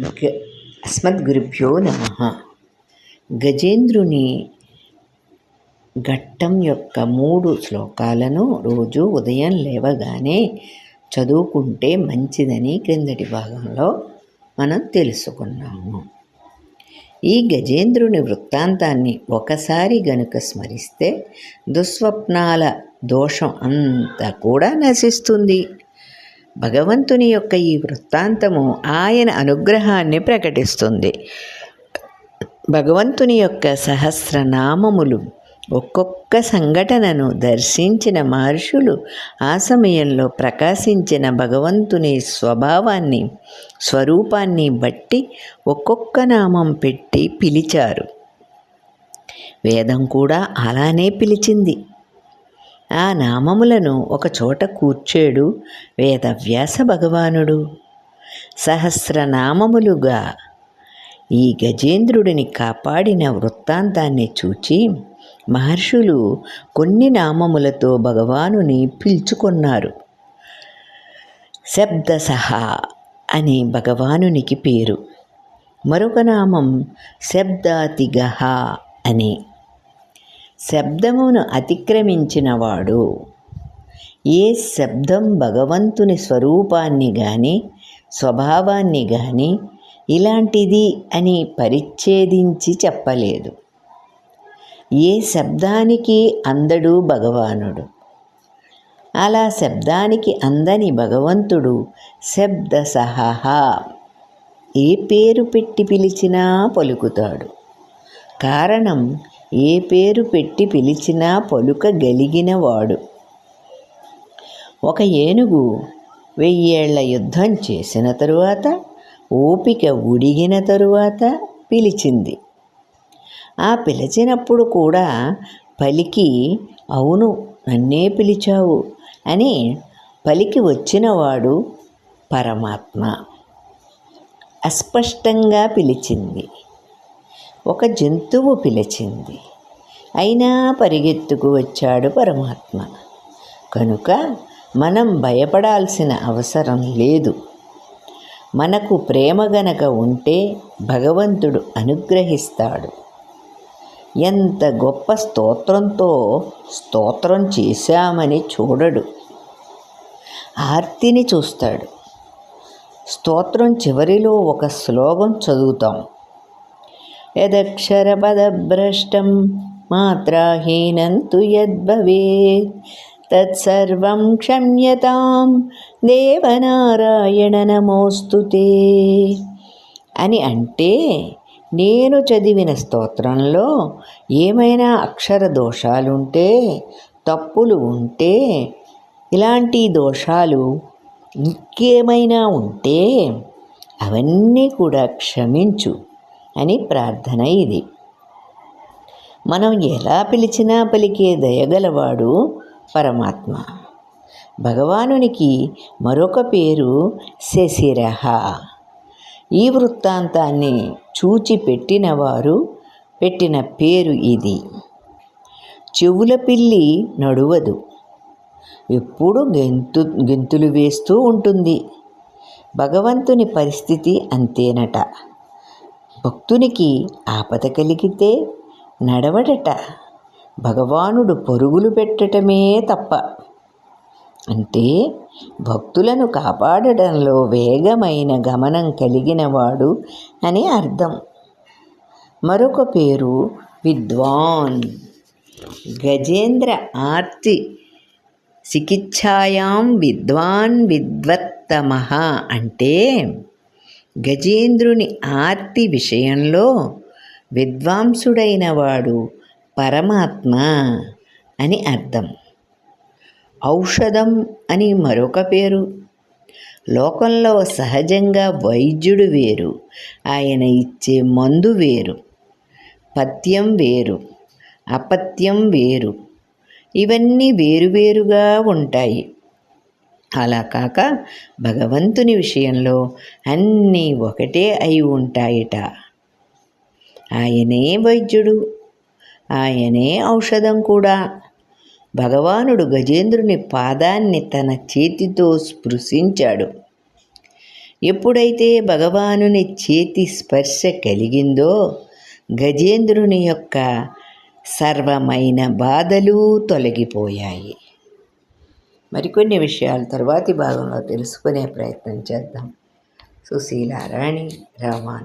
గ అస్మద్గురుభ్యో నమ. గజేంద్రుని ఘట్టం యొక్క మూడు శ్లోకాలను రోజు ఉదయం లేవగానే చదువుకుంటే మంచిదని క్రిందటి భాగంలో మనం తెలుసుకున్నాము. ఈ గజేంద్రుని వృత్తాంతాన్ని ఒకసారి గనుక స్మరిస్తే దుస్వప్నాల దోషం అంతా కూడా నశిస్తుంది. భగవంతుని యొక్క ఈ వృత్తాంతము ఆయన అనుగ్రహాన్ని ప్రకటిస్తుంది. భగవంతుని యొక్క సహస్రనామములు ఒక్కొక్క సంఘటనను దర్శించిన మహర్షులు ఆ సమయంలో ప్రకాశించిన భగవంతుని స్వభావాన్ని స్వరూపాన్ని బట్టి ఒక్కొక్క నామం పెట్టి పిలిచారు. వేదం కూడా అలానే పిలిచింది. ఆ నామములను ఒక చోట కూర్చాడు వేదవ్యాస భగవానుడు. సహస్రనామములుగా ఈ గజేంద్రుడిని కాపాడిన వృత్తాంతాన్ని చూచి మహర్షులు కొన్ని నామములతో భగవానుని పిలుచుకున్నారు. శబ్దసహ అని భగవానునికి పేరు. మరొక నామం శబ్దాతిగహ అని శబ్దమును అతిక్రమించినవాడు. ఏ శబ్దం భగవంతుని స్వరూపాన్ని కానీ స్వభావాన్ని కానీ ఇలాంటిది అని పరిచ్ఛేదించి చెప్పలేదు. ఏ శబ్దానికి అందడు భగవానుడు. అలా శబ్దానికి అందని భగవంతుడు శబ్ద సహహ ఏ పేరు పెట్టి పిలిచినా పలుకుతాడు. కారణం ఏ పేరు పెట్టి పిలిచినా పలుకగలిగినవాడు ఒక ఏనుగు వెయ్యేళ్ళ యుద్ధం చేసిన తరువాత ఓపిక ఉడిగిన తరువాత పిలిచింది. ఆ పిలిచినప్పుడు కూడా పలికి అవును నన్నే పిలిచావు అని పలికి వచ్చినవాడు పరమాత్మ. అస్పష్టంగా పిలిచింది. ఒక జంతువు పిలిచింది. అయినా పరిగెత్తుకు వచ్చాడు పరమాత్మ. కనుక మనం భయపడాల్సిన అవసరం లేదు. మనకు ప్రేమ గనక ఉంటే భగవంతుడు అనుగ్రహిస్తాడు. ఎంత గొప్ప స్తోత్రంతో స్తోత్రం చేశామని చూడడు. ఆర్తిని చూస్తాడు. స్తోత్రం చివరిలో ఒక శ్లోకం చదువుతాం. యదక్షరపదభ్రష్టం మాత్రాహీనంతు యద్భవేత్ తత్సర్వం క్షమ్యతాం దేవనారాయణ నమోస్తుతే అని అంటే నేను చదివిన స్తోత్రంలో ఏమైనా అక్షర దోషాలుంటే తప్పులు ఉంటే ఇలాంటి దోషాలు ఇంకేమైనా ఉంటే అవన్నీ కూడా క్షమించు. అని ప్రార్థన ఇది. మనం ఎలా పిలిచినా పలికే దయగలవాడు పరమాత్మ. భగవానునికి మరొక పేరు శశిరహ. ఈ వృత్తాంతాన్ని చూచి పెట్టినవారు పెట్టిన పేరు ఇది. చెవుల పిల్లి నడువదు. ఎప్పుడు గెంతు గెంతులు వేస్తూ ఉంటుంది. భగవంతుని పరిస్థితి అంతేనట. భక్తునికి ఆపద కలిగితే నడవడట. భగవానుడు పరుగులు పెట్టటమే తప్ప. అంటే భక్తులను కాపాడడంలో వేగమైన గమనం కలిగినవాడు అని అర్థం. మరొక పేరు విద్వాన్. గజేంద్ర ఆర్తి చికిత్సాయాం విద్వాన్ విద్వత్తమ అంటే గజేంద్రుని ఆర్తి విషయంలో విద్వాంసుడైన వాడు పరమాత్మ అని అర్థం. ఔషధం అని మరొక పేరు. లోకంలో సహజంగా వైద్యుడు వేరు. ఆయన ఇచ్చే మందు వేరు. పత్యం వేరు. అపత్యం వేరు. ఇవన్నీ వేరువేరుగా ఉంటాయి. అలా కాక భగవంతుని విషయంలో అన్నీ ఒకటే అయి ఉంటాయిట. ఆయనే వైద్యుడు ఆయనే ఔషధం కూడా. భగవానుడు గజేంద్రుని పాదాన్ని తన చేతితో స్పృశించాడు. ఎప్పుడైతే భగవానుని చేతి స్పర్శ కలిగిందో గజేంద్రుని యొక్క సర్వమైన బాధలు తొలగిపోయాయి. మరికొన్ని విషయాలు తర్వాతి భాగంలో తెలుసుకునే ప్రయత్నం చేద్దాం. సుశీలారాణి రామాను